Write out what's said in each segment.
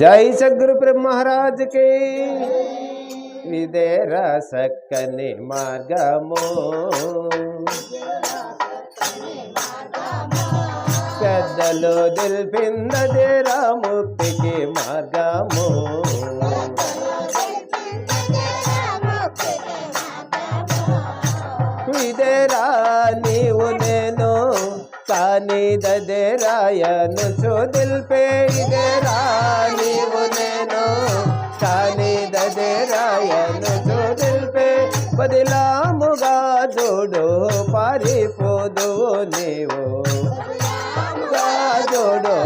జై సద్గురు మహారాజ్కి ఇదేరా సక్కని మార్గము. పెద్దలు దిల్పిందదేరా ముక్తికి మార్గము. ఇదేరా నీవు నేను కానీ దదేరాయను చూదిల్పే ఇదేరా నీవు నేను కానీ దదేరాయను చూదిల్పే. బదిలాముగా చూడు పారిపోదు నీవు. జోడు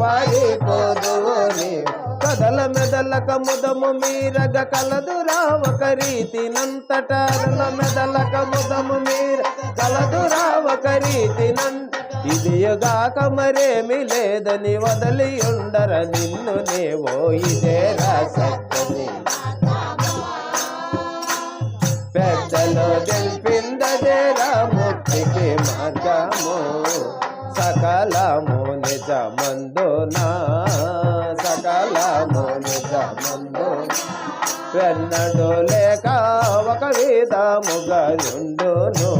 పారిపోదు నీవు. కదల మెదలక ముదము మీరగ కలదురా ఒక రీతి నంతటల మెదలక ముదము మీర కలదురా ఒక రీతి ఇదియగాక మరేమి లేదని వదలి ఉండర నిన్ను నేవో ఇదే రాసక్కని పెద్దలో తెలిపిందదేరా ముక్తికి మార్గము సకలము నిజమందునా సకలము నిజమందు వెన్నడు లేక ఒక విధముగా ఉండును.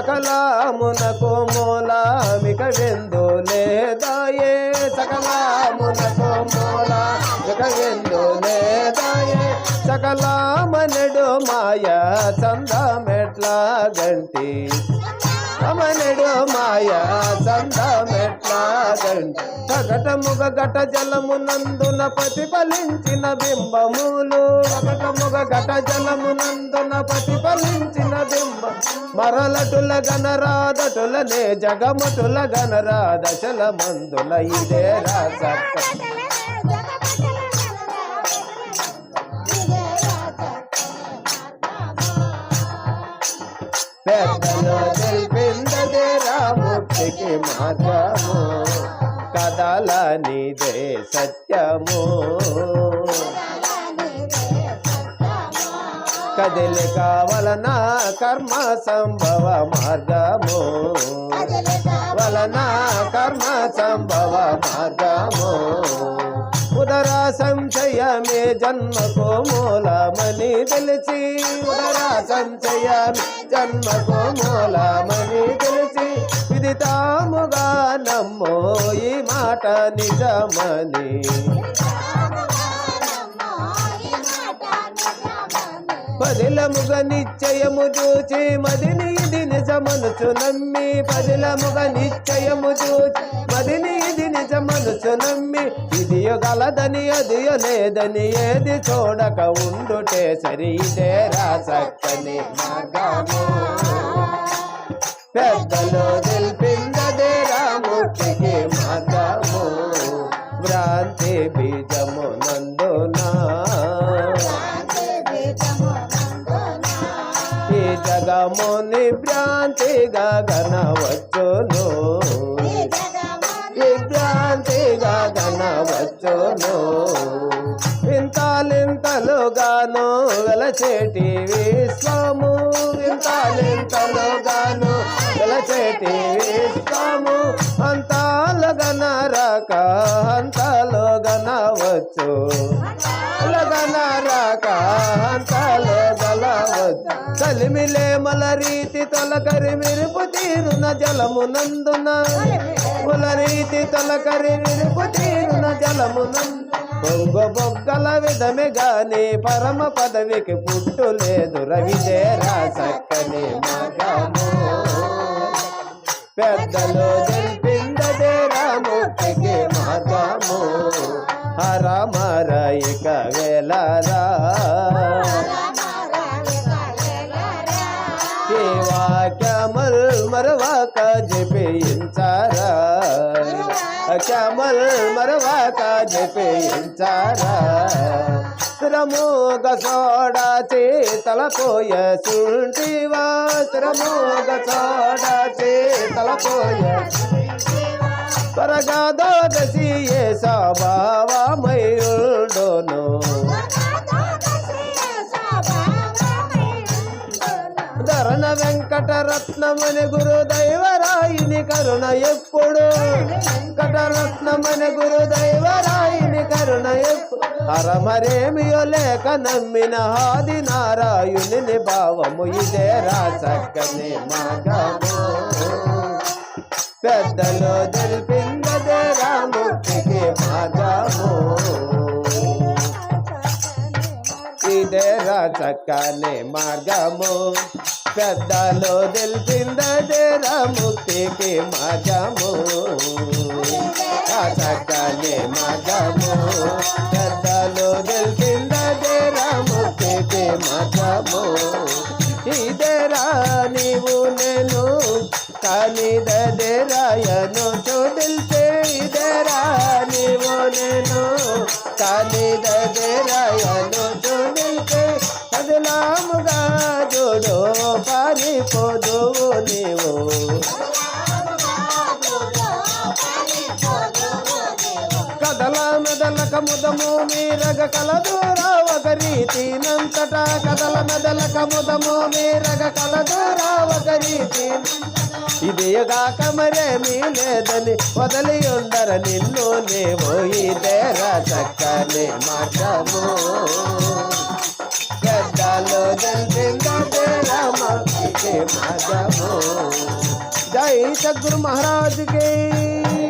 సకలమునకు మూలమిక వెందు లేదాయే. సకలమునకు మూలమిక వెందు లేదాయే. సకలమనడు మాయ చందమెట్లా గంటి. అమనడు మాయ చందమెట్లా గంటి. సగటముగ గట జలమునందున ప్రతిఫలించిన బింబములు. సగటముగ గట జలమునందున ప్రతిఫలించిన బింబ మరలటుల గనరాదటులనే జగమటుల గనరాద చలమందుల ఇదే రాసక్క పెద్దలు తెలిపిందదే రాముక్తికి మార్గము కదలనిదే సత్యము. కదిలి కావలన కర్మ సంభవ మార్గము. వలన కర్మ సంభవ మార్గము. ఉదర సంశయమే జన్మకు మూలమని తెలిసి ఉదర సంశయమే జన్మకు మూలమని తెలిసి విదితాముగా నమ్మో ఈ మాట నిజమని. పదిలముగ నిశ్చయము చూచి మదిని ఇది నిజమనుచు నమ్మి. పదిలముగ నిశ్చయము చూచి మదిని ఇది నిజమనుచు నమ్మి. ఇది గలదని అది లేదని ఏది చూడక ఉండుటే సరి ఇదే రాసక్కని మార్గము పెద్దలు తెలిపిందదే రాముక్తికి మార్గము. భ్రాంతి బీజము నందునా? ఈ జగముని భ్రాంతి గగనవచ్చును ఈ భ్రాంతి గగనవచ్చును వింతాలింతలుగాను వెలచేటి విశ్వము. వింతాలింతలుగాను వెలచేటి వచ్చు అంతాలుగనరక అంతాలుగనవచ్చు లగనరక అంతాలుగలవచ్చు కలిమిలే మల రీతి తొలకరి మెరుపు తీరున జలమునందున ముల రీతి తొలకరి మెరుపు తీరున జలమునందు బొంగ బొగ్గల విధమే గాని పరమ పదవికి పుట్టు లేదు రవిదేరా చక్కని మగము. పెద్దలు తెలిపిందదే రాముక్తికి మార్గము హరమర ఇక వేలరా. ఈ వాక్యముల్ మరవక జపించారా. క్యమల్ మరవాక జపించారా. స్థిరమోగ సోడాచి తలపోయ సుంటివా స్థిరమోగ సోడాచి తలపోయ త్వరగా దోదశి ఏ స్వభావమయుడును ధరణ వెంకటరత్నమని గురు దైవరాయుని కరుణ ఎప్పుడు? వెంకటరత్నమని గురు దైవరాయుని హరమరేమియో లేక నమ్మిన హాది నారాయుని భావము ఇదే రాసక్కని మగము పెద్దలు తెలిపిందదే రాముక్తికి మాజాము ఇదే చక్కని మార్గము. పెద్దలు తెలిపిందదే రాముక్తికి మార్గము. చక్కని మార్గము పెద్దలు తెలిపిందదే రాముక్తికి మార్గము ఇదేరా నీవు నేను కానీ దదేరాయను చూదిల్తే ఇదేరా నీవు నేను కానీ దదేరాయను చూదిల్తే కదలాముగా జోడు పారిపోదువు నీవు. కముదము మీరగ కలదూరా ఒక రీతి నంతట కదల మెదలక ముదము మీరగ కలదూరా ఒక రీతి ఇదిగాక మరేమీ లేదని వదలి ఉండర నిన్ను నేవో ఇదేరా చక్కని మాటము గడ్డలో తెలిసిందే మాటము జై సద్గురు మహారాజుకి.